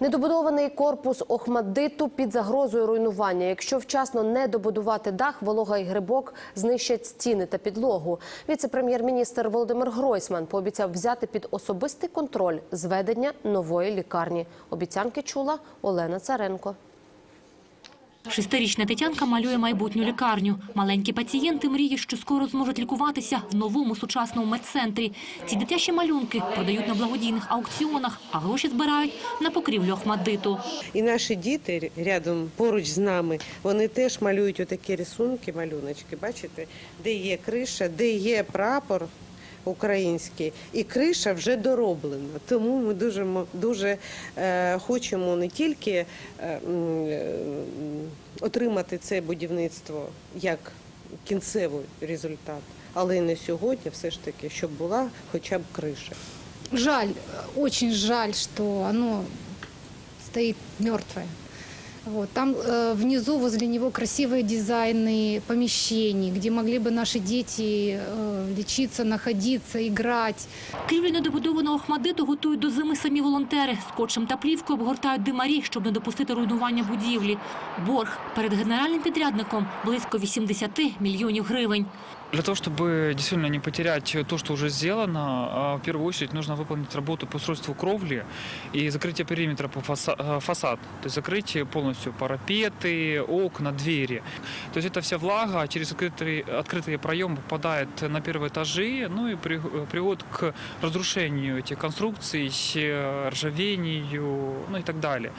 Недобудований корпус Охмаддиту під загрозою руйнування. Якщо вчасно не добудувати дах, волога і грибок знищать стіни та підлогу. Віце-прем'єр-міністр Володимир Гройсман пообіцяв взяти під особистий контроль зведення нової лікарні. Обіцянки чула Олена Царенко. Шестирічна Тетянка малює майбутню лікарню. Маленькі пацієнти мріють, що скоро зможуть лікуватися в новому сучасному медцентрі. Ці дитячі малюнки продають на благодійних аукціонах, а гроші збирають на покрівлю Охмаддиту. І наші діти рядом поруч з нами, вони теж малюють отакі рисунки, малюночки, бачите, де є криша, де є прапор український, і криша вже дороблена. Тому ми дуже, дуже е, хочемо не тільки е, е, отримати це будівництво як кінцевий результат, але й на сьогодні все ж таки, щоб була хоча б криша. Жаль, очень жаль, что оно стоит мертвое. Вот. Там э, внизу возле него красивые дизайны помещений, где могли бы наши дети э, лечиться, находиться, играть. Крівлю недобудованого Охмаддиту готують до зими самі волонтери. Скотчем та плівкою обгортають димарі, щоб не допустити руйнування будівлі. Борг перед генеральним підрядником – близько 80 мільйонів гривень. Для того, чтобы действительно не потерять то, что уже сделано, а, в первую очередь нужно выполнить работу по устройству кровли и закрытие периметра по фаса- э, фасад. То есть закрытие полностью парапеты, окна, двери. То есть эта вся влага через открытый, открытые проемы попадает на первые этажи, ну и при- приводит к разрушению этих конструкций, э, ржавению, ну и так далее.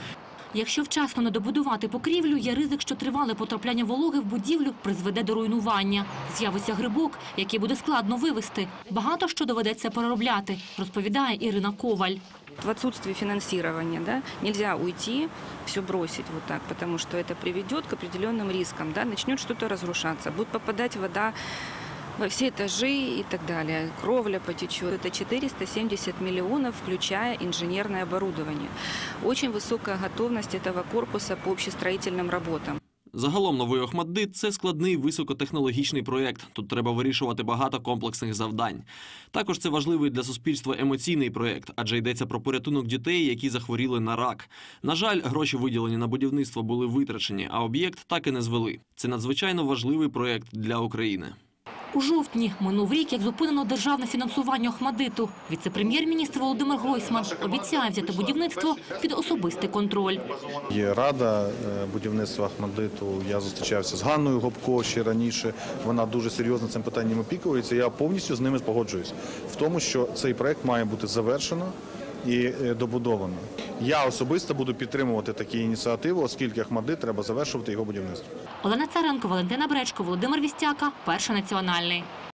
Якщо вчасно не добудувати покрівлю, є ризик, що тривале потрапляння вологи в будівлю призведе до руйнування. З'явиться грибок, який буде складно вивезти. Багато що доведеться переробляти, розповідає Ірина Коваль. В отсутствии финансирования да, нельзя уйти, все бросить вот так, потому что это приведет к определенным рискам. Да, начнет что-то разрушаться, будет попадать вода во все этажи и так далее. Кровля потечет. Это 470 миллионов, включая инженерное оборудование. Очень высокая готовность этого корпуса по общестроительным работам. Загалом новий Охмаддит – це складний високотехнологічний проєкт. Тут треба вирішувати багато комплексних завдань. Також це важливий для суспільства емоційний проєкт, адже йдеться про порятунок дітей, які захворіли на рак. На жаль, гроші виділені на будівництво були витрачені, а об'єкт так і не звели. Це надзвичайно важливий проєкт для України. У жовтні минув рік, як зупинено державне фінансування Охмадиту. Віце-прем'єр-міністр Володимир Гройсман обіцяє взяти будівництво під особистий контроль. Є рада е, будівництва Ахмадиту. Я зустрічався з Ганною Гопко ще раніше. Вона дуже серйозно цим питанням опікується. Я повністю з ними погоджуюсь в тому, що цей проект має бути завершено і е, добудовано. Я особисто буду підтримувати такі ініціативи, оскільки Ахмади треба завершувати його будівництво. Олена Царенко, Валентина Бречко, Володимир Вістяка, Перший національний.